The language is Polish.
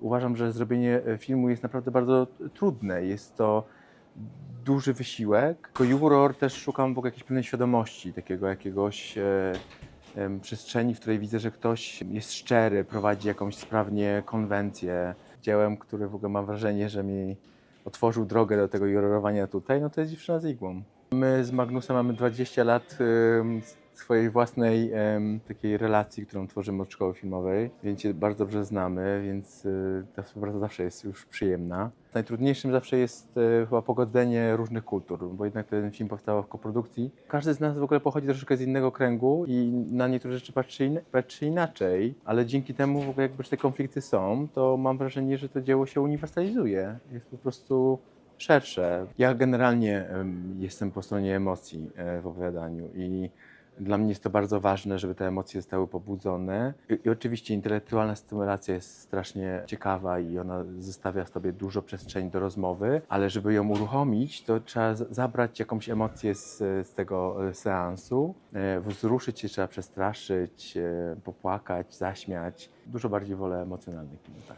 Uważam, że zrobienie e, filmu jest naprawdę bardzo trudne. Jest to duży wysiłek. Jako juror też szukam w ogóle jakiejś pewnej świadomości, takiego jakiegoś e, em, przestrzeni, w której widzę, że ktoś jest szczery, prowadzi jakąś sprawnie konwencję. Dziełem, które w ogóle mam wrażenie, że mi otworzył drogę do tego jurorowania tutaj, no to jest Dziewczyna z igłą. My z Magnusem mamy 20 lat em, swojej własnej em, takiej relacji, którą tworzymy od szkoły filmowej, więc się bardzo dobrze znamy, więc y, ta współpraca zawsze jest już przyjemna. Najtrudniejszym zawsze jest e, chyba pogodzenie różnych kultur, bo jednak ten film powstał w koprodukcji. Każdy z nas w ogóle pochodzi troszeczkę z innego kręgu i na niektóre rzeczy patrzy, in, patrzy inaczej, ale dzięki temu w ogóle jakby te konflikty są, to mam wrażenie, że to dzieło się uniwersalizuje. Jest po prostu szersze. Ja generalnie em, jestem po stronie emocji e, w opowiadaniu i dla mnie jest to bardzo ważne, żeby te emocje zostały pobudzone. I, I oczywiście intelektualna stymulacja jest strasznie ciekawa i ona zostawia sobie dużo przestrzeni do rozmowy, ale żeby ją uruchomić, to trzeba zabrać jakąś emocję z, z tego e, seansu. E, Wzruszyć się trzeba przestraszyć, e, popłakać, zaśmiać. Dużo bardziej wolę emocjonalnych filmów, tak.